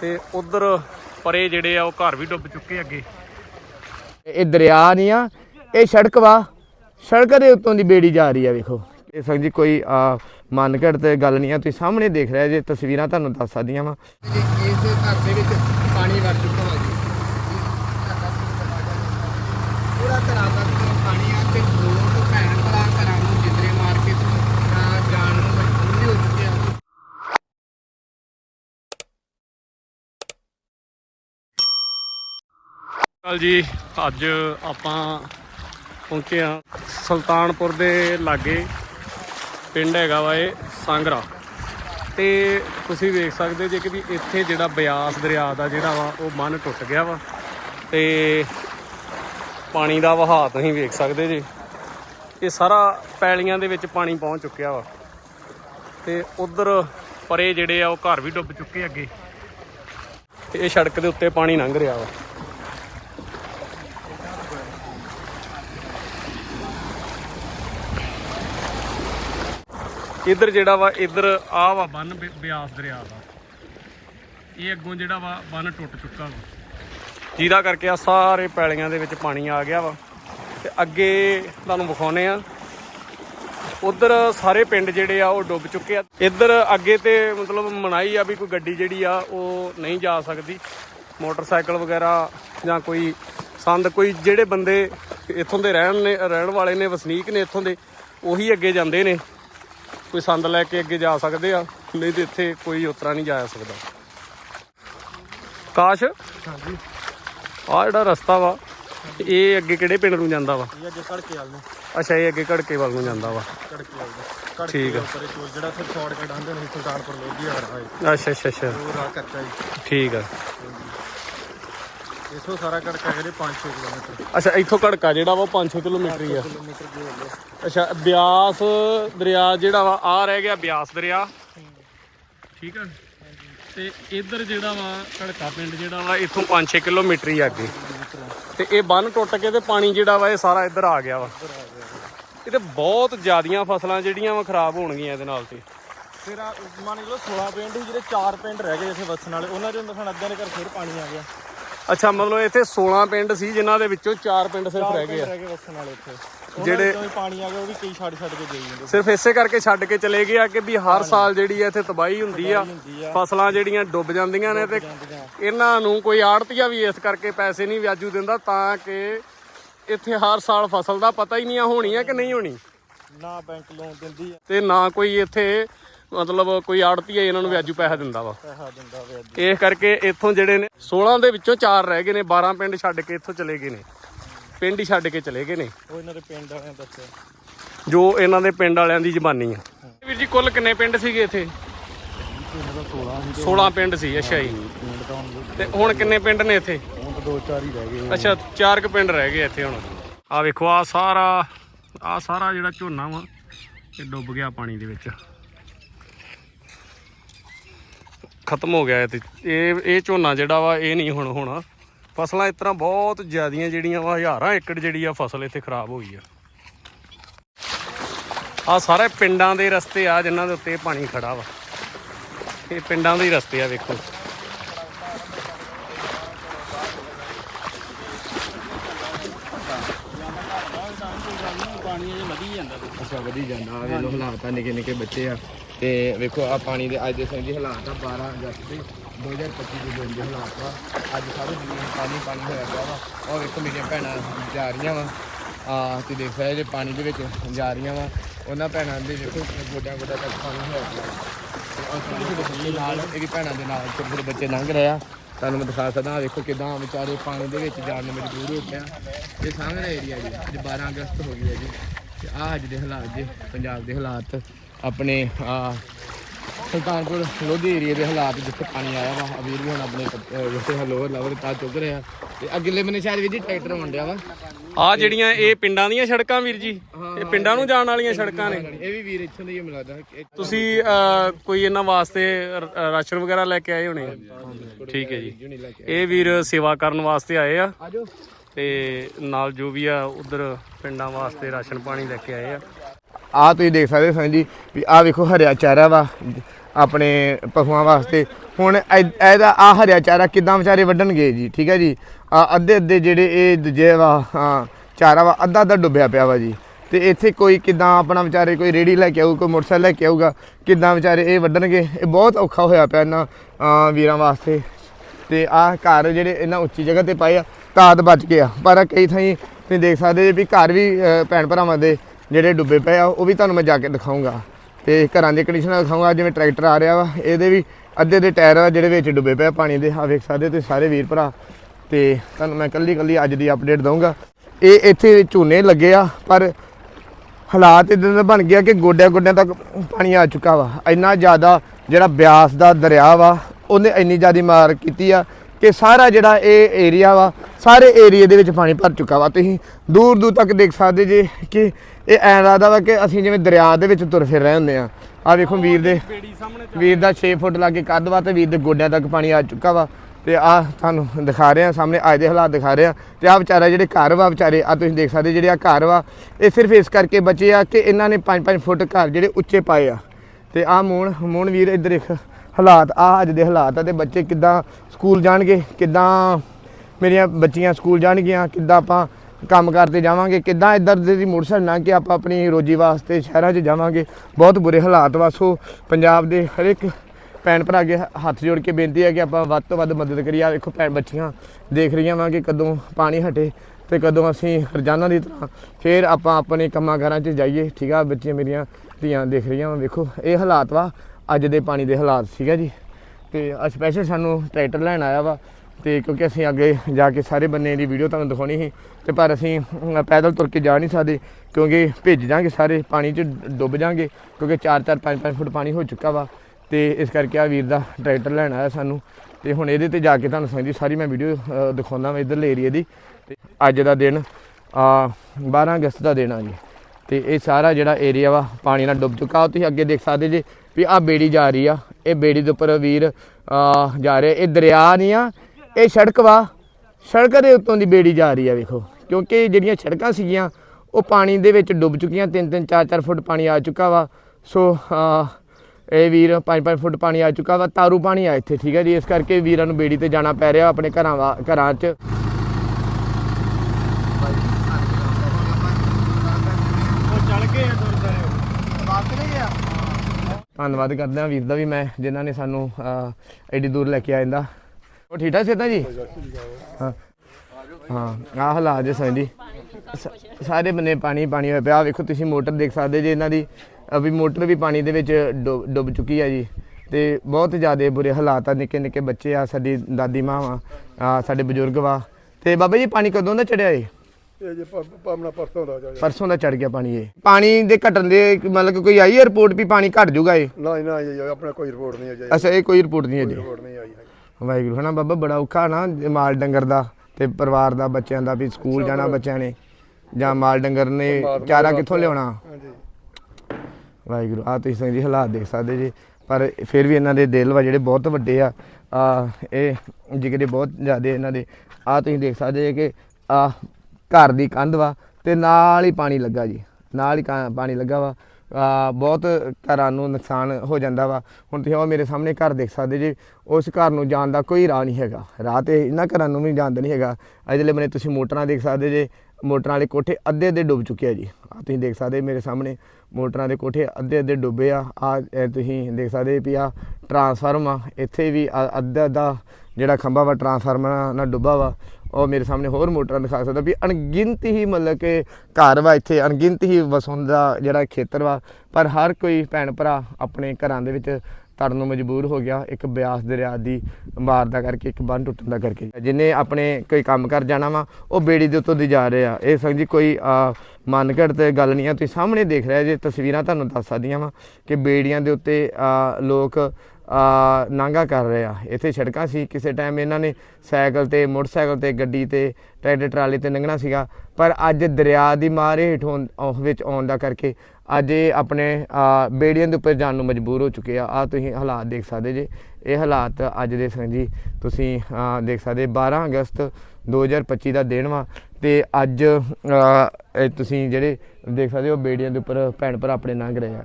ਤੇ ਉਧਰ ਪਰੇ ਜਿਹੜੇ ਆ ਉਹ ਘਰ ਵੀ ਡੁੱਬ ਚੁੱਕੇ ਅੱਗੇ। ਇਹ ਦਰਿਆ ਨਹੀਂ ਆ ਇਹ ਸੜਕ ਵਾ। ਸੜਕ ਦੇ ਉੱਤੋਂ ਦੀ ਬੇੜੀ ਜਾ ਰਹੀ ਆ ਵੇਖੋ। ਇਹ ਸੰਗ ਜੀ ਕੋਈ ਆ ਮਨ ਘੜ ਤੇ ਗੱਲ ਨਹੀਂ ਆ ਤੁਸੀਂ ਸਾਹਮਣੇ ਦੇਖ ਰਹੇ ਜੇ ਤਸਵੀਰਾਂ ਤੁਹਾਨੂੰ ਦੱਸ ਸਕਦੀਆਂ ਵਾ। ਇਸ ਘਰ ਦੇ ਵਿੱਚ ਪਾਣੀ ਵੜ ਚੁੱਕਾ ਵਾ ਜੀ ਪੂਰਾ ਘਰਾਂ ਦਾ ਪਾਣੀ ਆ ਤੇ ਲੋਕ ਭੈਣ ਭਰਾ ਘਰਾਂ ਨੂੰ ਜਿੰਦਰੇ ਮਾਰ ਕੇ ਤਾਂ ਜਾਣ ਨੂੰ ਮਜਬੂਰ ਵੀ ਹੋ ਚੁੱਕੇ ਆ ਚਲ ਜੀ, ਅੱਜ ਆਪਾਂ ਪਹੁੰਚੇ ਆ ਸੁਲਤਾਨਪੁਰ ਦੇ ਲਾਗੇ, ਪਿੰਡ ਹੈਗਾ ਵਾ ਇਹ ਸੰਗਰਾ। ਤੇ ਤੁਸੀਂ ਵੇਖ ਸਕਦੇ ਜੇ ਕਿ ਵੀ ਇੱਥੇ ਜਿਹੜਾ ਬਿਆਸ ਦਰਿਆ ਦਾ ਜਿਹੜਾ ਵਾ, ਉਹ ਮਨ ਟੁੱਟ ਗਿਆ ਵਾ। ਤੇ ਪਾਣੀ ਦਾ ਵਹਾਅ ਤੁਸੀਂ ਵੇਖ ਸਕਦੇ ਜੀ। ਇਹ ਸਾਰਾ ਪੈਲੀਆਂ ਦੇ ਵਿੱਚ ਪਾਣੀ ਪਹੁੰਚ ਚੁੱਕਿਆ ਵਾ। ਤੇ ਉਧਰ ਪਰੇ ਜਿਹੜੇ ਆ, ਉਹ ਘਰ ਵੀ ਡੁੱਬ ਚੁੱਕੇ ਅੱਗੇ। ਤੇ ਇਹ ਸੜਕ ਦੇ ਉੱਤੇ ਪਾਣੀ ਲੰਘ ਰਿਹਾ ਵਾ। ਇੱਧਰ ਜਿਹੜਾ ਵਾ ਇੱਧਰ ਆ ਵਾ। ਬੰਨ ਬਿਆਸ ਦਰਿਆ ਦਾ ਇਹ ਅੱਗੋਂ ਜਿਹੜਾ ਵਾ ਬੰਨ ਟੁੱਟ ਚੁੱਕਾ ਵਾ। ਜਿਹਦਾ ਕਰਕੇ ਆ ਸਾਰੇ ਪੈਲੀਆਂ ਦੇ ਵਿੱਚ ਪਾਣੀ ਆ ਗਿਆ ਵਾ। ਤੇ ਅੱਗੇ ਤੁਹਾਨੂੰ ਵਿਖਾਉਨੇ ਆ। ਉਧਰ ਸਾਰੇ ਪਿੰਡ ਜਿਹੜੇ ਆ ਉਹ ਡੁੱਬ ਚੁੱਕੇ ਆ। ਇੱਧਰ ਅੱਗੇ ਤੇ ਮਤਲਬ ਮਨਾਈ ਆ ਵੀ ਕੋਈ ਗੱਡੀ ਜਿਹੜੀ ਆ ਉਹ ਨਹੀਂ ਜਾ ਸਕਦੀ। ਮੋਟਰਸਾਈਕਲ ਵਗੈਰਾ ਜਾਂ ਕੋਈ ਸੰਦ ਕੋਈ ਜਿਹੜੇ ਬੰਦੇ ਇੱਥੋਂ ਦੇ ਰਹਿਣ ਨੇ ਰਹਿਣ ਵਾਲੇ ਨੇ ਵਸਨੀਕ ਨੇ ਇੱਥੋਂ ਦੇ ਉਹੀ ਅੱਗੇ ਜਾਂਦੇ ਨੇ। ਕੋਈ ਸੰਦ ਲੈ ਕੇ ਅੱਗੇ ਜਾ ਸਕਦੇ ਆ ਨਹੀਂ ਤੇ ਇੱਥੇ ਕੋਈ ਉਤਰਾ ਨਹੀਂ ਜਾ ਸਕਦਾ। ਕਾਸ਼? ਹਾਂਜੀ। ਆ ਜਿਹੜਾ ਰਸਤਾ ਵਾ ਇਹ ਅੱਗੇ ਕਿਹੜੇ ਪਿੰਡ ਨੂੰ ਜਾਂਦਾ ਵਾ? ਇਹ ਅੱਗੇ ਕੜਕੇ ਵਾਲ ਨੂੰ। ਅੱਛਾ ਇਹ ਅੱਗੇ ਘੜਕੇ ਵੱਲ ਨੂੰ ਜਾਂਦਾ ਵਾ। ਵਾਲ ਨੂੰ। ਠੀਕ ਆ। ਜਿਹੜਾ ਫਿਰ ਸ਼ਾਰਟਕਟ ਆਂਦੇ ਨੇ ਸੁਲਤਾਨਪੁਰ ਲੋਧੀ ਆ ਰਹਾ ਹੈ ਅੱਛਾ ਅੱਛਾ ਅੱਛਾ। ਉਹ ਰਾਹ ਕੱਚਾ ਜੀ ਠੀਕ ਆ। ਇਥੋਂ ਸਾਰਾ ਕੜਕਾ ਜਿਹੜੇ 5-6 ਕਿਲੋਮੀਟਰ। ਅੱਛਾ ਇੱਥੋਂ ਘੜਕਾ ਜਿਹੜਾ ਵਾ 5-6 ਕਿਲੋਮੀਟਰ ਹੀ ਆ। ਕਿਲੋਮੀਟਰ ਦੇ ਅੱਛਾ ਬਿਆਸ ਦਰਿਆ ਜਿਹੜਾ ਵਾ ਆ ਰਹਿ ਗਿਆ ਬਿਆਸ ਦਰਿਆ। ਠੀਕ ਆ ਤੇ ਇੱਧਰ ਜਿਹੜਾ ਵਾ ਘੜਕਾ ਪਿੰਡ ਜਿਹੜਾ ਵਾ ਇੱਥੋਂ 5-6 ਕਿਲੋਮੀਟਰ ਹੀ ਅੱਗੇ। ਤੇ ਇਹ ਬੰਨ ਟੁੱਟ ਕੇ ਤੇ ਪਾਣੀ ਜਿਹੜਾ ਵਾ ਇਹ ਸਾਰਾ ਇੱਧਰ ਆ ਗਿਆ ਵਾ। ਇਹ ਤੇ ਬਹੁਤ ਜ਼ਿਆਦੀਆਂ ਫਸਲਾਂ ਜਿਹੜੀਆਂ ਵਾ ਖਰਾਬ ਹੋਣਗੀਆਂ ਇਹਦੇ ਨਾਲ ਤੇ। ਫਿਰ ਆ ਮੰਨ ਲਓ 16 ਪਿੰਡ ਸੀ ਜਿਹੜੇ 4 ਪਿੰਡ ਰਹਿ ਗਏ ਇੱਥੇ ਵਸਣ ਵਾਲੇ ਉਹਨਾਂ ਦੇ ਅੰਦਰ ਹੁਣ ਅੱਧਿਆਂ ਦੇ ਘਰ ਫਿਰ ਪਾਣੀ ਆ ਗਿਆ। ਅੱਛਾ ਮਤਲਬ ਇੱਥੇ 16 ਪਿੰਡ ਸੀ ਜਿਨ੍ਹਾਂ ਦੇ ਵਿੱਚੋਂ 4 ਪਿੰਡ ਸਿਰਫ ਰਹਿ ਗਏ ਆ। ਰਹਿ ਗਏ ਵਸਣ ਵਾਲੇ ਇੱਥੇ। ਜਿਹੜੇ- ਪਾਣੀ ਆ ਗਿਆ ਉਹ ਵੀ ਕਈ ਛੱਡ ਛੱਡ ਕੇ ਜਾਈ ਜਾਂਦੇ ਸਿਰਫ ਇਸੇ ਕਰਕੇ ਛੱਡ ਕੇ ਚਲੇ ਗਏ ਆ ਕਿ ਵੀ ਹਰ ਸਾਲ ਜਿਹੜੀ ਆ ਇੱਥੇ ਤਬਾਹੀ ਹੁੰਦੀ ਆ ਫਸਲਾਂ ਜਿਹੜੀਆਂ ਡੁੱਬ ਜਾਂਦੀਆਂ ਨੇ ਤੇ ਇਹਨਾਂ ਨੂੰ ਕੋਈ ਆੜਤੀਆ ਵੀ ਇਸ ਕਰਕੇ ਪੈਸੇ ਨਹੀਂ ਵਿਆਜੂ ਦਿੰਦਾ ਤਾਂ ਕਿ ਇੱਥੇ ਹਰ ਸਾਲ ਫਸਲ ਦਾ ਪਤਾ ਹੀ ਨਹੀਂ ਆ ਹੋਣੀ ਆ ਕਿ ਨਹੀਂ ਹੋਣੀ। ਨਾ ਬੈਂਕ ਲੋਨ ਦਿੰਦੀ ਆ। ਤੇ ਨਾ ਕੋਈ ਇੱਥੇ ਮਤਲਬ ਕੋਈ ਆੜਤੀਆ ਇਹਨਾਂ ਨੂੰ ਵਿਆਜੂ ਪੈਸਾ ਦਿੰਦਾ ਵਾ। ਪੈਸਾ ਦਿੰਦਾ ਇਸ ਕਰਕੇ ਇੱਥੋਂ ਜਿਹੜੇ ਨੇ 16 ਦੇ ਵਿੱਚੋਂ 4 ਰਹਿ ਗਏ ਨੇ 12 ਪਿੰਡ ਛੱਡ ਕੇ ਇੱਥੋਂ ਚਲੇ ਗਏ ਨੇ। ਪਿੰਡ ਹੀ ਛੱਡ ਕੇ ਚਲੇ ਗਏ ਨੇ। ਉਹ ਇਹਨਾਂ ਦੇ ਪਿੰਡ ਵਾਲਿਆਂ ਦੱਸਿਆ। ਜੋ ਇਹਨਾਂ ਦੇ ਪਿੰਡ ਵਾਲਿਆਂ ਦੀ ਜ਼ਬਾਨੀ ਆ। ਵੀਰ ਜੀ ਕੁੱਲ ਕਿੰਨੇ ਪਿੰਡ ਸੀਗੇ ਇੱਥੇ? ਪਿੰਡ ਦਾ 16 ਸੀ 16 ਪਿੰਡ ਸੀ ਅੱਛਾ ਜੀ। ਤੇ ਹੁਣ ਕਿੰਨੇ ਪਿੰਡ ਨੇ ਇੱਥੇ? ਹੁਣ ਤਾਂ ਦੋ ਚਾਰ ਹੀ ਰਹਿ ਗਏ ਅੱਛਾ ਚਾਰ ਕੁ ਪਿੰਡ ਰਹਿ ਗਏ ਇੱਥੇ ਹੁਣ। ਆ ਵੇਖੋ ਆ ਸਾਰਾ ਆ ਸਾਰਾ ਜਿਹੜਾ ਝੋਨਾ ਵਾ ਇਹ ਡੁੱਬ ਗਿਆ ਪਾਣੀ ਦੇ ਵਿੱਚ। ਖਤਮ ਹੋ ਗਿਆ ਤੇ। ਇਹ ਇਹ ਝੋਨਾ ਜਿਹੜਾ ਵਾ, ਇਹ ਨਹੀਂ ਹੁਣ ਹੋਣਾ। ਫਸਲਾਂ ਇਸ ਤਰ੍ਹਾਂ ਬਹੁਤ ਜ਼ਿਆਦੀਆਂ ਜਿਹੜੀਆਂ ਵਾ, ਹਜ਼ਾਰਾਂ ਏਕੜ ਜਿਹੜੀ ਆ ਫਸਲ ਇੱਥੇ ਖਰਾਬ ਹੋਈ ਆ। ਆ ਸਾਰੇ ਪਿੰਡਾਂ ਦੇ ਰਸਤੇ ਆ, ਜਿਨ੍ਹਾਂ ਦੇ ਉੱਤੇ ਪਾਣੀ ਖੜਾ ਵਾ। ਇਹ ਪਿੰਡਾਂ ਦੇ ਹੀ ਰਸਤੇ ਆ, ਵੇਖੋ। ਅੱਛਾ, ਵਧੀ ਜਾਂਦਾ। ਆ ਵੇਖ ਲੋ ਹਾਲਾਤ ਆ ਨਿੱਕੇ ਨਿੱਕੇ ਬੱਚੇ ਆ। ਤੇ ਵੇਖੋ ਆ ਪਾਣੀ ਦੇ ਅੱਜ ਦੇ ਸਮੇਂ ਦੇ ਹਾਲਾਤ ਆ 12 ਅਗਸਤ ਦੇ 2025 ਦੇ ਦਿਨ ਦੇ ਹਾਲਾਤ ਆ ਅੱਜ ਸਾਰੇ ਦੁਨੀਆ ਪਾਣੀ ਪਾਣੀ ਹੋਇਆ ਪਿਆ ਵਾ। ਉਹ ਵੇਖੋ ਮੇਰੀਆਂ ਭੈਣਾਂ ਜਾ ਰਹੀਆਂ ਵਾ। ਆ ਤੇ ਦੇਖ ਸਕਦੇ ਜੇ ਪਾਣੀ ਦੇ ਵਿੱਚ ਜਾ ਰਹੀਆਂ ਵਾ। ਉਹਨਾਂ ਭੈਣਾਂ ਦੇ ਵੇਖੋ ਗੋਡਾ ਗੋਡਾ ਤੱਕ ਪਾਣੀ ਹੋਇਆ ਪਿਆ। ਤੇ ਉਹ ਛੋਟੇ ਛੋਟੇ ਬੱਚੇ ਨਾਲ ਇਹਦੀ ਭੈਣਾਂ ਦੇ ਨਾਲ ਛੋਟੇ ਛੋਟੇ ਬੱਚੇ ਲੰਘ ਰਹੇ ਆ। ਤੁਹਾਨੂੰ ਮੈਂ ਦਿਖਾ ਸਕਦਾ, ਆਹ ਵੇਖੋ ਕਿਦਾਂ ਵਿਚਾਰੇ ਪਾਣੀ ਦੇ ਵਿੱਚ ਜਾਣ ਨੂੰ ਮਜਬੂਰ ਹੋ ਪਿਆ ਇਹ ਸਾਹਮਣੇ ਏਰੀਆ ਜੀ, ਅੱਜ 12 ਅਗਸਤ ਹੋ ਗਈ ਹੈ ਜੀ। ਤੇ ਆਹ ਅੱਜ ਦੇ ਹਾਲਾਤ ਜੀ, ਪੰਜਾਬ ਦੇ ਹਾਲਾਤ ਆਪਣੇ ਆ ਸੁਲਤਾਨਪੁਰ ਲੋਧੀ ਏਰੀਆ ਦੇ ਹਾਲਾਤ ਜਿੱਥੇ ਪਾਣੀ ਆਇਆ ਵਾ। ਅਬੀਰ ਵੀ ਹੁਣ ਆਪਣੇ ਜਿੱਥੇ ਲੋਅਰ ਲੈਵਲ ਤਾਂ ਚੁੱਕ ਰਿਹਾ ਤੇ ਅਗਲੇ ਬੰਨੇ ਸ਼ਾਇਦ ਵੀ ਜੀ ਟਰੈਕਟਰ ਵੰਡਿਆ ਵਾ। ਆ ਜਿਹੜੀਆਂ ਇਹ ਪਿੰਡਾਂ ਦੀਆਂ ਸੜਕਾਂ ਵੀਰ ਜੀ ਇਹ ਪਿੰਡਾਂ ਨੂੰ ਜਾਣ ਵਾਲੀਆਂ ਸੜਕਾਂ ਨੇ। ਇਹ ਵੀ ਵੀਰ ਇੱਥੋਂ ਦੇ ਹੀ ਮਿਲਦਾ ਤੁਸੀਂ ਕੋਈ ਇਹਨਾਂ ਵਾਸਤੇ ਰਾਸ਼ਨ ਵਗੈਰਾ ਲੈ ਕੇ ਆਏ ਹੋਣੇ? ਠੀਕ ਹੈ ਜੀ। ਇਹ ਵੀਰ ਸੇਵਾ ਕਰਨ ਵਾਸਤੇ ਆਏ ਆ। ਤੇ ਨਾਲ ਜੋ ਵੀ ਆ ਉਧਰ ਪਿੰਡਾਂ ਵਾਸਤੇ ਰਾਸ਼ਨ ਪਾਣੀ ਲੈ ਕੇ ਆਏ ਆ। ਆ ਤੁਸੀਂ ਦੇਖ ਸਕਦੇ ਹੋ ਜੀ, ਵੀ ਆ ਵੇਖੋ ਹਰਿਆ ਚਾਰਾ ਵਾ, ਆਪਣੇ ਪਸ਼ੂਆਂ ਵਾਸਤੇ। ਹੁਣ ਇਹ- ਇਹਦਾ ਆ ਹਰਿਆ ਚਾਰਾ ਕਿਦਾਂ ਵਿਚਾਰੇ ਵੱਢਣਗੇ ਜੀ, ਠੀਕ ਹੈ ਜੀ? ਆਹ ਅੱਧੇ ਅੱਧੇ ਜਿਹੜੇ ਇਹ ਦੂਜੇ ਵਾ, ਹਾਂ, ਚਾਰਾ ਵਾ ਅੱਧਾ ਅੱਧਾ ਡੁੱਬਿਆ ਪਿਆ ਵਾ ਜੀ। ਤੇ ਇੱਥੇ ਕੋਈ ਕਿਦਾਂ ਆਪਣਾ ਵਿਚਾਰੇ ਕੋਈ ਰੇੜੀ ਲੈ ਕੇ ਆਊ ਕੋਈ ਮੋਟਰਸਾਈਕਲ ਲੈ ਕੇ ਆਊਗਾ, ਕਿਦਾਂ ਵਿਚਾਰੇ ਇਹ ਵੱਢਣਗੇ? ਇਹ ਬਹੁਤ ਔਖਾ ਹੋਇਆ ਪਿਆ ਇਹਨਾਂ ਵੀਰਾਂ ਵਾਸਤੇ। ਤੇ ਆਹ ਘਰ ਜਿਹੜੇ ਇਹਨਾਂ ਉੱਚੀ ਜਗ੍ਹਾ ਤੇ ਪਾਏ ਆ ਤਾਦ ਬਚ ਗਿਆ। ਪਰ ਕਈ ਥਾਈਂ ਤੁਸੀਂ ਦੇਖ ਸਕਦੇ ਜੀ ਵੀ ਘਰ ਵੀ ਭੈਣ ਭਰਾਵਾਂ ਦੇ ਜਿਹੜੇ ਡੁੱਬੇ ਪਏ ਆ, ਉਹ ਵੀ ਤੁਹਾਨੂੰ ਮੈਂ ਜਾ ਕੇ ਦਿਖਾਉਂਗਾ। ਤੇ ਘਰਾਂ ਦੀ ਕੰਡੀਸ਼ਨ ਦਿਖਾਉਂਗਾ, ਜਿਵੇਂ ਟਰੈਕਟਰ ਆ ਰਿਹਾ ਵਾ, ਇਹਦੇ ਵੀ ਅੱਧੇ ਦੇ ਟਾਇਰ ਆ ਜਿਹੜੇ ਵਿੱਚ ਡੁੱਬੇ ਪਏ ਆ, ਪਾਣੀ ਦੇ। ਆ ਵੇਖ ਸਕਦੇ ਤੁਸੀਂ ਸਾਰੇ ਵੀਰ ਭਰਾ। ਤੇ ਤੁਹਾਨੂੰ ਮੈਂ ਕੱਲੀ ਕੱਲੀ ਅੱਜ ਦੀ ਅਪਡੇਟ ਦਊਂਗਾ। ਇਹ ਇੱਥੇ ਝੋਨੇ ਲੱਗੇ ਆ, ਪਰ ਹਾਲਾਤ ਇਦਾਂ ਦਾ ਬਣ ਗਿਆ ਕਿ ਗੋਡਿਆਂ ਗੋਡਿਆਂ ਤੱਕ ਪਾਣੀ ਆ ਚੁੱਕਾ ਵਾ। ਇੰਨਾ ਜ਼ਿਆਦਾ ਜਿਹੜਾ ਬਿਆਸ ਦਾ ਦਰਿਆ ਵਾ, ਉਹਨੇ ਇੰਨੀ ਜ਼ਿਆਦਾ ਮਾਰ ਕੀਤੀ ਆ ਕਿ ਸਾਰਾ ਜਿਹੜਾ ਇਹ ਏਰੀਆ ਵਾ ਸਾਰੇ ਏਰੀਏ ਦੇ ਵਿੱਚ ਪਾਣੀ ਭਰ ਚੁੱਕਾ ਵਾ। ਤੁਸੀਂ ਦੂਰ ਦੂਰ ਤੱਕ ਦੇਖ ਸਕਦੇ ਜੇ ਕਿ ਇਹ ਐਂ ਲੱਗਦਾ ਵਾ ਕਿ ਅਸੀਂ ਜਿਵੇਂ ਦਰਿਆ ਦੇ ਵਿੱਚ ਤੁਰ ਫਿਰ ਰਹੇ ਹੁੰਦੇ ਆ। ਆ ਵੇਖੋ ਵੀਰ ਦੇ ਵੀਰ ਦਾ 6 ਫੁੱਟ ਲਾਗੇ ਕੱਦ ਵਾ ਤੇ ਵੀਰ ਦੇ ਗੋਡਿਆਂ ਤੱਕ ਪਾਣੀ ਆ ਚੁੱਕਾ ਵਾ। ਤੇ ਆ ਤੁਹਾਨੂੰ ਦਿਖਾ ਰਹੇ ਆ ਸਾਹਮਣੇ ਅੱਜ ਦੇ ਹਾਲਾਤ ਦਿਖਾ ਰਹੇ ਆ। ਤੇ ਆ ਵਿਚਾਰਾ ਜਿਹੜੇ ਘਰ ਵਾ ਵਿਚਾਰੇ ਆ ਤੁਸੀਂ ਦੇਖ ਸਕਦੇ ਜਿਹੜੇ ਆ ਘਰ ਵਾ ਇਹ ਸਿਰਫ ਇਸ ਕਰਕੇ ਬਚੇ ਆ ਕਿ ਇਹਨਾਂ ਨੇ 5-5 ਫੁੱਟ ਘਰ ਜਿਹੜੇ ਉੱਚੇ ਪਾਏ ਆ। ਤੇ ਆ ਮੂਣ ਮੂਣ ਵੀਰ ਇੱਧਰ ਦੇਖ ਹਾਲਾਤ, ਆ ਅੱਜ ਦੇ ਹਾਲਾਤ ਆ ਤੇ ਬੱਚੇ ਕਿੱਦਾਂ ਸਕੂਲ ਜਾਣਗੇ, ਕਿੱਦਾਂ ਮੇਰੀਆਂ ਬੱਚੀਆਂ ਸਕੂਲ ਜਾਣਗੀਆਂ, ਕਿੱਦਾਂ ਆਪਾਂ ਕੰਮ ਕਰਦੇ ਜਾਵਾਂਗੇ, ਕਿੱਦਾਂ ਇੱਧਰ ਦੇ ਦੀ ਮੋਟਰਸਾਈਕਲ ਨਾ ਕਿ ਆਪਾਂ ਆਪਣੀ ਰੋਜੀ ਵਾਸਤੇ ਸ਼ਹਿਰਾਂ 'ਚ ਜਾਵਾਂਗੇ। ਬਹੁਤ ਬੁਰੇ ਹਾਲਾਤ ਵਾ, ਸੋ ਪੰਜਾਬ ਦੇ ਹਰ ਇੱਕ ਭੈਣ ਭਰਾ ਅੱਗੇ ਹੱਥ ਜੋੜ ਕੇ ਬੇਨਤੀ ਹੈ ਕਿ ਆਪਾਂ ਵੱਧ ਤੋਂ ਵੱਧ ਮਦਦ ਕਰੀਏ। ਆਹ ਵੇਖੋ ਭੈਣ ਬੱਚੀਆਂ ਦੇਖ ਰਹੀਆਂ ਵਾਂ ਕਿ ਕਦੋਂ ਪਾਣੀ ਹਟੇ ਤੇ ਕਦੋਂ ਅਸੀਂ ਰੋਜ਼ਾਨਾ ਦੀ ਤਰ੍ਹਾਂ ਫੇਰ ਆਪਾਂ ਆਪਣੇ ਕੰਮਾਂ ਕਾਰਾਂ 'ਚ ਜਾਈਏ। ਠੀਕ ਆ, ਬੱਚੀਆਂ ਮੇਰੀਆਂ ਧੀਆਂ ਦੇਖ ਰਹੀਆਂ ਵਾਂ, ਵੇਖੋ, ਇਹ ਹਾਲਾਤ ਵਾ। ਅੱਜ ਦੇ ਪਾਣੀ ਦੇ ਹਾਲਾਤ ਸੀਗਾ ਜੀ। ਤੇ ਸਪੈਸ਼ਲ ਸਾਨੂੰ ਟਰੈਕਟਰ ਲੈਣ ਆਇਆ ਵਾ। ਤੇ ਕਿਉਂਕਿ ਅਸੀਂ ਅੱਗੇ ਜਾ ਕੇ ਸਾਰੇ ਬੰਨੇ ਦੀ ਵੀਡੀਓ ਤੁਹਾਨੂੰ ਦਿਖਾਉਣੀ ਸੀ। ਤੇ ਪਰ ਅਸੀਂ ਪੈਦਲ ਤੁਰ ਕੇ ਜਾ ਨਹੀਂ ਸਕਦੇ। ਕਿਉਂਕਿ ਭਿੱਜ ਜਾਾਂਗੇ ਸਾਰੇ, ਪਾਣੀ 'ਚ ਡੁੱਬ ਜਾਾਂਗੇ। ਕਿਉਂਕਿ 4-4 5-5 ਫੁੱਟ ਪਾਣੀ ਹੋ ਚੁੱਕਾ ਵਾ। ਤੇ ਇਸ ਕਰਕੇ ਆ ਵੀਰ ਦਾ ਟਰੈਕਟਰ ਲੈਣ ਆਇਆ ਸਾਨੂੰ। ਤੇ ਹੁਣ ਇਹਦੇ ਤੇ ਜਾ ਕੇ ਤੁਹਾਨੂੰ ਸਾਂਝੀ ਸਾਰੀ ਮੈਂ ਵੀਡੀਓ ਦਿਖਾਉਂਦਾ ਮੈਂ ਇਧਰਲੇ ਏਰੀਏ ਦੀ। ਤੇ ਅੱਜ ਦਾ ਦਿਨ ਆ 12 ਅਗਸਤ ਦਾ ਦਿਨ ਆ ਜੀ। ਤੇ ਇਹ ਸਾਰਾ ਜਿਹੜਾ ਏਰੀਆ ਵਾ, ਪਾਣੀ ਨਾਲ ਡੁੱਬ ਚੁੱਕਾ। ਤੁਸੀਂ ਅੱਗੇ ਦੇਖ ਸਕਦੇ ਜੇ ਵੀ ਆ ਬੇੜੀ ਜਾ ਰਹੀ ਆ। ਇਹ ਬੇੜੀ ਦੇ ਉੱਪਰ ਵੀਰ ਜਾ ਰਹੇ ਇਹ ਦਰਿਆ ਨਹੀਂ ਆ, ਇਹ ਸੜਕ ਵਾ। ਸੜਕ ਦੇ ਉੱਤੋਂ ਦੀ ਬੇੜੀ ਜਾ ਰਹੀ ਆ, ਵੇਖੋ। ਕਿਉਂਕਿ ਜਿਹੜੀਆਂ ਸੜਕਾਂ ਸੀਗੀਆਂ, ਉਹ ਪਾਣੀ ਦੇ ਵਿੱਚ ਡੁੱਬ ਚੁੱਕੀਆਂ। 3-3 4-4 ਫੁੱਟ ਪਾਣੀ ਆ ਚੁੱਕਾ ਵਾ। ਸੋ ਇਹ ਵੀਰ 5-5 ਫੁੱਟ ਪਾਣੀ ਆ ਚੁੱਕਾ ਵਾ। ਤਾਰੂ ਪਾਣੀ ਆ ਇੱਥੇ, ਠੀਕ ਹੈ ਜੀ। ਇਸ ਕਰਕੇ ਵੀਰਾਂ ਨੂੰ ਬੇੜੀ ਤੇ ਜਾਣਾ ਪੈ ਰਿਹਾ ਆਪਣੇ ਘਰਾਂ ਵਾ, ਘਰਾਂ 'ਚ ਉਹ ਚੱਲ ਕੇ ਤੁਰਦਾ ਰਿਹਾ ਧੰਨਵਾਦ ਕਰਦੇ ਹਾਂ ਵੀਰ ਦਾ ਵੀ ਮੈਂ, ਜਿਨ੍ਹਾਂ ਨੇ ਸਾਨੂੰ ਐਡੀ ਦੂਰ ਲੈ ਕੇ ਆਇੰਦਾ ਉਹ ਠੀਕ ਠਾਕ ਸਿੱਧਾ ਜੀ? ਹਾਂ। ਹਾਂ, ਆਹ ਹਾਲਾਤ ਜੇ ਸਾਂ ਜੀ। ਸ- ਸਾਰੇ ਬੰਨੇ ਪਾਣੀ ਪਾਣੀ ਹੋਇਆ ਪਿਆ। ਵੇਖੋ, ਤੁਸੀਂ ਮੋਟਰ ਦੇਖ ਸਕਦੇ ਜੇ ਇਹਨਾਂ ਦੀ ਵੀ ਮੋਟਰ ਵੀ ਪਾਣੀ ਦੇ ਵਿੱਚ ਡੁੱਬ ਡੁੱਬ ਚੁੱਕੀ ਆ ਜੀ। ਤੇ ਬਹੁਤ ਜ਼ਿਆਦਾ ਬੁਰੇ ਹਾਲਾਤ ਆ ਨਿੱਕੇ ਨਿੱਕੇ ਬੱਚੇ ਆ, ਸਾਡੀ ਦਾਦੀ ਮਾਂ ਵਾ ਆ, ਸਾਡੇ ਬਜ਼ੁਰਗ ਵਾ। ਤੇ ਬਾਬਾ ਜੀ, ਪਾਣੀ ਕਦੋਂ ਦਾ ਚੜਿਆ ਏ? ਇਹ ਜੇ ਪਾਮਣਾ ਪਰਸੋਂ ਦਾ ਜਾ ਪਰਸੋਂ ਦਾ ਚੜ ਗਿਆ ਪਾਣੀ ਇਹ। ਪਾਣੀ ਦੇ ਘਟਣ ਦੇ ਮਤਲਬ ਕਿ ਕੋਈ ਆਈ ਹੈ ਰਿਪੋਰਟ ਵੀ ਪਾਣੀ ਘਟ ਜੂਗਾ ਇਹ? ਨਾ ਨਾ ਇਹ ਆਪਣਾ ਕੋਈ ਰਿਪੋਰਟ ਨਹੀਂ ਆਈ ਅੱਛਾ ਇਹ ਕੋਈ ਰਿਪੋਰਟ ਨਹੀਂ ਜੀ ਰਿਪੋਰਟ ਨਹੀਂ ਆਈ ਹੈਗੀ। ਵਾਹਿਗੁਰੂ ਹਨਾ ਬਾਬਾ ਬੜਾ ਔਖਾ ਨਾ ਮਾਲ ਡੰਗਰ ਦਾ ਤੇ ਪਰਿਵਾਰ ਦਾ ਬੱਚਿਆਂ ਦਾ ਵੀ ਸਕੂਲ ਜਾਣਾ ਬੱਚਿਆਂ ਨੇ। ਜਾਂ ਮਾਲ ਡੰਗਰ ਨੇ ਚਾਰਾ ਕਿੱਥੋਂ ਲਿਆਉਣਾ? ਹਾਂਜੀ। ਵਾਹਿਗੁਰੂ ਆ ਤੁਸੀਂ ਸੰਗ ਜੀ ਹਾਲਾਤ ਦੇਖ ਸਕਦੇ ਜੀ ਪਰ ਫਿਰ ਵੀ ਇਹਨਾਂ ਦੇ ਦਿਲ ਵਾ ਜਿਹੜੇ ਬਹੁਤ ਵੱਡੇ ਆ। ਆ ਇਹ ਜਿਗਰੇ ਬਹੁਤ ਜ਼ਿਆਦੇ ਇਹਨਾਂ ਦੇ। ਆ ਤੁਸੀਂ ਦੇਖ ਸਕਦੇ ਜੇ ਕਿ ਆ ਘਰ ਦੀ ਕੰਧ ਵਾ ਤੇ ਨਾਲ ਹੀ ਪਾਣੀ ਲੱਗਾ ਜੀ। ਨਾਲ ਹੀ ਕਾ- ਪਾਣੀ ਲੱਗਾ ਵਾ। ਬਹੁਤ ਘਰਾਂ ਨੂੰ ਨੁਕਸਾਨ ਹੋ ਜਾਂਦਾ ਵਾ। ਹੁਣ ਤੁਸੀਂ ਉਹ ਮੇਰੇ ਸਾਹਮਣੇ ਘਰ ਦੇਖ ਸਕਦੇ ਜੀ। ਉਸ ਘਰ ਨੂੰ ਜਾਣ ਦਾ ਕੋਈ ਰਾਹ ਨਹੀਂ ਹੈਗਾ। ਰਾਹ ਤੇ ਇਹਨਾਂ ਘਰਾਂ ਨੂੰ ਵੀ ਜਾਣ ਦਾ ਨਹੀਂ ਹੈਗਾ। ਅਜਲੇ ਬੰਨੇ ਤੁਸੀਂ ਮੋਟਰਾਂ ਦੇਖ ਸਕਦੇ ਜੇ, ਮੋਟਰਾਂ ਵਾਲੇ ਕੋਠੇ ਅੱਧੇ ਅੱਧੇ ਡੁੱਬ ਚੁੱਕੇ ਆ ਜੀ। ਆ ਤੁਸੀਂ ਦੇਖ ਸਕਦੇ ਮੇਰੇ ਸਾਹਮਣੇ, ਮੋਟਰਾਂ ਦੇ ਕੋਠੇ ਅੱਧੇ ਅੱਧੇ ਡੁੱਬੇ ਆ। ਆ ਤੁਸੀਂ ਦੇਖ ਸਕਦੇ ਵੀ ਆ ਟਰਾਂਸਫਾਰਮ ਆ। ਇੱਥੇ ਵੀ ਆ- ਅੱਧਾ ਅੱਧਾ ਜਿਹੜਾ ਖੰਭਾ ਵਾ ਟਰਾਂਸਫਾਰਮਰ ਨਾਲ ਡੁੱਬਾ ਵਾ। ਉਹ ਮੇਰੇ ਸਾਹਮਣੇ ਹੋਰ ਮੋਟਰਾਂ ਦਿਖਾ ਸਕਦਾ ਵੀ ਅਣਗਿਣਤ ਹੀ ਮਤਲਬ ਕਿ ਘਰ ਵਾ ਇੱਥੇ ਅਣਗਿਣਤ ਹੀ ਵਸਣ ਦਾ ਜਿਹੜਾ ਖੇਤਰ ਵਾ। ਪਰ ਹਰ ਕੋਈ ਭੈਣ ਭਰਾ ਆਪਣੇ ਘਰਾਂ ਦੇ ਵਿੱਚ ਤੜਨ ਨੂੰ ਮਜਬੂਰ ਹੋ ਗਿਆ ਇੱਕ ਬਿਆਸ ਦਰਿਆ ਦੀ ਮਾਰ ਦਾ ਕਰਕੇ ਇੱਕ ਬੰਨ ਟੁੱਟਣ ਦਾ ਕਰਕੇ। ਜਿਨੇ ਆਪਣੇ ਕੋਈ ਕੰਮ ਕਰ ਜਾਣਾ ਵਾ ਉਹ ਬੇੜੀ ਦੇ ਉੱਤੋਂ ਦੀ ਜਾ ਰਹੇ ਆ। ਇਹ ਸੰਗ ਜੀ ਕੋਈ ਆ, ਮਨ ਘੜ ਤੇ ਗੱਲ ਨਹੀਂ ਆ ਤੁਸੀਂ ਸਾਹਮਣੇ ਦੇਖ ਰਹੇ ਜੇ ਤਸਵੀਰਾਂ ਤੁਹਾਨੂੰ ਦੱਸ ਸਕਦੀਆਂ ਵਾ ਕਿ ਬੇੜੀਆਂ ਦੇ ਉੱਤੇ ਲੋਕ ਨਾਂਗਾ ਕਰ ਰਹੇ ਆ। ਇੱਥੇ ਸੜਕਾਂ ਸੀ, ਕਿਸੇ ਟਾਈਮ ਇਹਨਾਂ ਨੇ ਸਾਈਕਲ ਤੇ, ਮੋਟਰਸਾਈਕਲ ਤੇ, ਗੱਡੀ ਤੇ, ਟਰੈਕਟਰ, ਟਰਾਲੀ ਤੇ ਲੰਘਣਾ ਸੀਗਾ। ਪਰ ਅੱਜ ਦਰਿਆ ਦੀ ਮਾਰ ਹੇਠੋਂ ਉਹ ਵਿੱਚ ਆਉਣ ਦਾ ਕਰਕੇ ਅੱਜ ਇਹ ਆਪਣੇ ਬੇੜੀਆਂ ਦੇ ਉੱਪਰ ਜਾਣ ਨੂੰ ਮਜਬੂਰ ਹੋ ਚੁੱਕੇ ਆ। ਆ ਤੁਸੀਂ ਹਾਲਾਤ ਦੇਖ ਸਕਦੇ ਜੇ। ਇਹ ਹਾਲਾਤ ਅੱਜ ਦੇ ਸੰ ਜੀ ਤੁਸੀਂ ਦੇਖ ਸਕਦੇ। 12 ਅਗਸਤ 2025 ਦਾ ਦਿਨ ਵਾ ਤੇ ਅੱਜ ਤੁਸੀਂ ਜਿਹੜੇ ਦੇਖ ਸਕਦੇ ਹੋ ਬੇੜੀਆਂ ਦੇ ਉੱਪਰ ਭੈਣ ਭਰਾ ਆਪਣੇ ਲੰਘ ਰਹੇ ਆ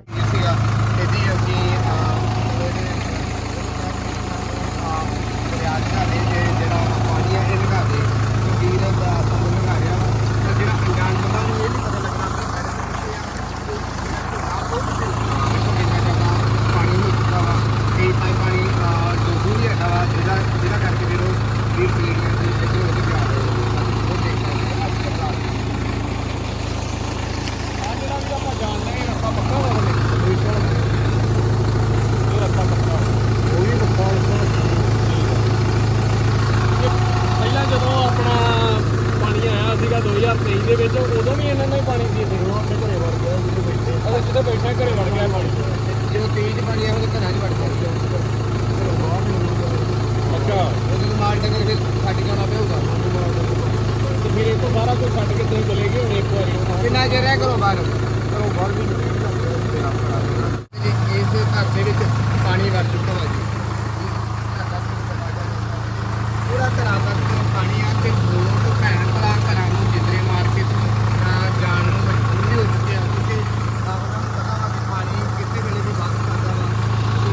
ਜਿਹਦਾ ਕਰਕੇ ਵੀਰੋ ਵੀਰ ਪਲੇਟੀਆਂ ਦੇ ਇੱਧਰ ਉਹਦੇ ਜਾ ਰਹੇ ਉਹ ਦੇਖ ਸਕਦੇ ਅੱਜ ਕੱਲ੍ਹ ਆ ਜਿਹੜਾ ਵੀ ਆਪਾਂ ਜਾਣਦੇ ਹਾਂ ਆਪਾਂ ਪੱਕਾ ਹੋ ਗਏ ਇਹ ਰੱਖਾ ਪੱਕਾ ਉਹ ਵੀ ਪੱਕਾ ਪਹਿਲਾਂ ਜਦੋਂ ਆਪਣਾ ਪਾਣੀ ਆਇਆ ਸੀਗਾ 2023 ਦੇ ਵਿੱਚ ਉਦੋਂ ਵੀ ਇਹਨਾਂ ਨੇ ਪਾਣੀ ਸੀ ਫਿਰ ਉਹ ਆਪਣੇ ਘਰੇ ਵੜ ਗਿਆ ਜਿੱਥੇ ਬੈਠੇ ਅਗਰ ਜਿੱਥੇ ਬੈਠੇ ਘਰੇ ਵੜ ਗਿਆ ਪਾਣੀ ਜਦੋਂ ਤੇਜ਼ ਪਾਣੀ ਆਇਆ ਉਹਦੇ ਘਰਾਂ 'ਚ ਵੜ ਜਾਂਦੀ ਅੱਛਾ ਉਹਦੇ ਮਾਲ ਟੰਗਰ ਫਿਰ ਛੱਡ ਕੇ ਆਉਣਾ ਪਊਗਾ ਤੇ ਫਿਰ ਇਹ ਤੋਂ ਸਾਰਾ ਕੁਝ ਛੱਡ ਕੇ ਤੁਸੀਂ ਚਲੇ ਗਏ ਹੁਣ ਇੱਕ ਵਾਰੀ ਕਿੰਨਾ ਚਿਰ ਰਹਿ ਕਰੋ ਬਾਹਰ ਕਰੋ ਬਾਹਰ ਵੀ ਇਸ ਘਰ ਦੇ ਵਿੱਚ ਪਾਣੀ ਵੜ ਚੁੱਕਾ ਵਾ ਜੀ ਪੂਰਾ ਘਰਾਂ ਤੱਕ ਪਾਣੀ ਆ ਕੇ ਲੋਕ ਭੈਣ ਭਰਾ ਘਰਾਂ ਨੂੰ ਜਿੰਦਰੇ ਮਾਰ ਕੇ ਤਾਂ ਜਾਣ ਨੂੰ ਮਜਬੂਰ ਵੀ ਹੋ ਚੁੱਕੇ ਆ ਕਿਉਂਕਿ ਆਪਾਂ ਨੂੰ ਪਤਾ ਵਾ ਕਿ ਪਾਣੀ ਕਿਤੇ ਵੇਲੇ ਵੀ ਵਗ ਸਕਦਾ ਵਾ ਸੋ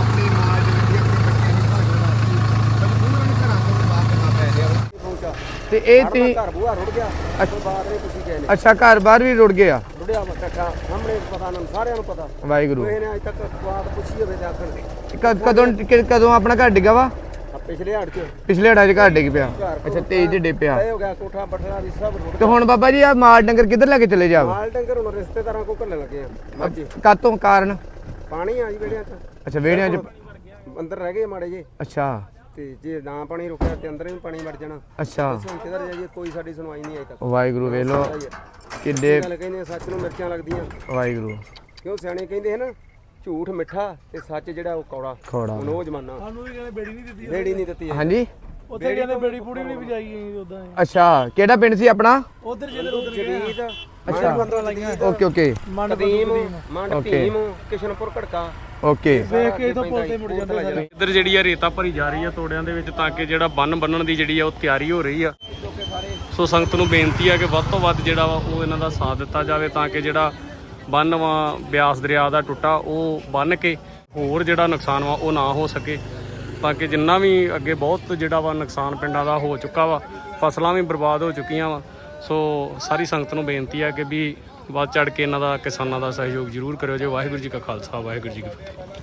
ਆਪਣੇ ਮਾਲ ਜਿਹੜੀ ਆਪਣੇ ਬੱਚਿਆਂ ਦੀ ਭਾਲ ਵਾਸਤੇ ਮਜਬੂਰਨ ਘਰਾਂ ਤੋਂ ਬਾਹਰ ਕਰਨਾ ਪੈ ਰਿਹਾ ਵਾ ਤੇ ਇਹ ਤੀ ਘਰ ਬੂਹਾ ਰੁੜ ਗਿਆ। ਕੋਈ ਬਾਤ ਨਹੀਂ ਤੁਸੀਂ ਕਹੇ ਨੇ ਅੱਛਾ ਘਰ ਬਾਹਰ ਵੀ ਰੁੜ ਗਿਆ? ਰੁੜਿਆ ਇਕੱਠਾ। ਸਾਹਮਣੇ ਪਤਾ ਨਾ ਸਾਰਿਆਂ ਨੂੰ ਪਤਾ। ਵਾਹਿਗੁਰੂ। ਕੋਈ ਨੇ ਅੱਜ ਤੱਕ ਬਾਤ ਪੁੱਛੀ ਹੋਵੇ ਤੇ ਆਖਣ ਦੇ। ਕਦੋਂ ਕਦੋਂ ਆਪਣਾ ਘਰ ਡਿੱਗਾ ਵਾ? ਪਿਛਲੇ ਹੜ ਚ। ਪਿਛਲੇ ਹੜਾ 'ਚ ਘਰ ਡਿੱਗ ਪਿਆ। ਅੱਛਾ ਤੇਜ਼ ਡੇ ਪਿਆ। ਹੋ ਗਿਆ ਕੋਠਾ ਬੱਠਲਾ ਵੀ ਸਭ ਰੁੜ ਤੇ ਹੁਣ ਬਾਬਾ ਜੀ ਆ ਮਾਲ ਡੰਗਰ ਕਿੱਧਰ ਲੈ ਕੇ ਚਲੇ ਜਾਵ ਮਾਲ ਡੰਗਰ ਹੁਣ ਰਿਸ਼ਤੇਦਾਰਾਂ ਕੋ ਘੱਲਣ ਲੱਗੇ ਆ। ਕਾਤੋਂ ਕਾਰਨ? ਪਾਣੀ ਆ ਜੀ ਵੇੜਿਆਂ ਚ। ਅੱਛਾ ਵਿਹੜਿਆਂ 'ਚ ਅੰਦਰ ਰਹਿ ਗਏ ਮਾੜੇ ਜੇ ਅੱਛਾ। ਤੇ ਜੇ ਨਾ ਪਾਣੀ ਰੁਕਿਆ ਤੇ ਅੰਦਰ ਵੀ ਪਾਣੀ ਵੜ ਜਾਣਾ। ਅੱਛਾ। ਅਸੀਂ ਕਿਧਰ ਜਾਈਏ ਕੋਈ ਸਾਡੀ ਸੁਣਵਾਈ ਨਹੀਂ ਅਜੇ ਤੱਕ। ਵਾਹਿਗੁਰੂ ਹੀ ਹੈ। ਕਿੱਡੇ ਗੱਲ ਕਹਿੰਦੇ ਆ, ਸੱਚ ਨੂੰ ਮਿਰਚਾਂ ਲੱਗਦੀਆਂ। ਵਾਹਿਗੁਰੂ। ਕਿਉਂ ਸਿਆਣੇ ਕਹਿੰਦੇ ਹਨ ਝੂਠ ਮਿੱਠਾ ਤੇ ਸੱਚ ਜਿਹੜਾ ਉਹ ਕੌੜਾ। ਖੋੜਾ ਹੁਣ ਉਹ ਜ਼ਮਾਨਾ। ਸਾਨੂੰ ਵੀ ਕਹਿੰਦੇ ਬੇੜੀ ਨਹੀਂ ਦਿੱਤੀ ਬੇੜੀ ਨਹੀਂ ਦਿੱਤੀ ਹਾਂਜੀ। ਉੱਥੇ ਕਹਿੰਦੇ ਬੇੜੀ ਪੂੜੀ ਵੀ ਨਹੀਂ ਵਜਾਈ ਉਦਾਂ ਅੱਛਾ ਕਿਹੜਾ ਪਿੰਡ ਸੀ ਆਪਣਾ? ਉਧਰ ਜਿਹੜੇ ਉਧਰ ਜਦੀਦ ਅੱਛਾ। Okay okay. Kadim Mand. Bhim Kishanpur Gharka. Okay. ਵੇਖ ਕੇ ਇਥੋਂ ਪੁੱਲ ਤੇ ਮੁੜ ਜਾਂਦੇ ਸਾਰੇ। ਇੱਧਰ ਜਿਹੜੀ ਆ ਰੇਤਾ ਭਰੀ ਜਾ ਰਹੀ ਆ ਤੋੜਿਆਂ ਦੇ ਵਿੱਚ ਤਾਂ ਕਿ ਜਿਹੜਾ ਬੰਨ ਬੰਨਣ ਦੀ ਜਿਹੜੀ ਆ ਉਹ ਤਿਆਰੀ ਹੋ ਰਹੀ ਆ। ਸੋ ਸੰਗਤ ਨੂੰ ਬੇਨਤੀ ਆ ਕਿ ਵੱਧ ਤੋਂ ਵੱਧ ਜਿਹੜਾ ਵਾ ਉਹ ਇਹਨਾਂ ਦਾ ਸਾਥ ਦਿੱਤਾ ਜਾਵੇ ਤਾਂ ਕਿ ਜਿਹੜਾ ਬੰਨ ਵਾ ਬਿਆਸ ਦਰਿਆ ਦਾ ਟੁੱਟਾ ਉਹ ਬੰਨ ਕੇ ਹੋਰ ਜਿਹੜਾ ਨੁਕਸਾਨ ਵਾ ਉਹ ਨਾ ਹੋ ਸਕੇ। ਤਾਂ ਕਿ ਜਿੰਨਾ ਵੀ ਅੱਗੇ ਬਹੁਤ ਜਿਹੜਾ ਵਾ ਨੁਕਸਾਨ ਪਿੰਡਾਂ ਦਾ ਹੋ ਚੁੱਕਾ ਵਾ ਫਸਲਾਂ ਵੀ ਬਰਬਾਦ ਹੋ ਚੁੱਕੀਆਂ ਵਾ। ਸੋ ਸਾਰੀ ਸੰਗਤ ਨੂੰ ਬੇਨਤੀ ਆ ਕਿ ਵੀ ਵੱਧ ਚੜ ਕੇ ਇਹਨਾਂ ਦਾ ਕਿਸਾਨਾਂ ਦਾ ਸਹਿਯੋਗ ਜ਼ਰੂਰ ਕਰਿਓ। ਜੇ ਵਾਹਿਗੁਰੂ ਜੀ ਕਾ ਖਾਲਸਾ, ਵਾਹਿਗੁਰੂ ਜੀ ਕੀ ਫਤਿਹ।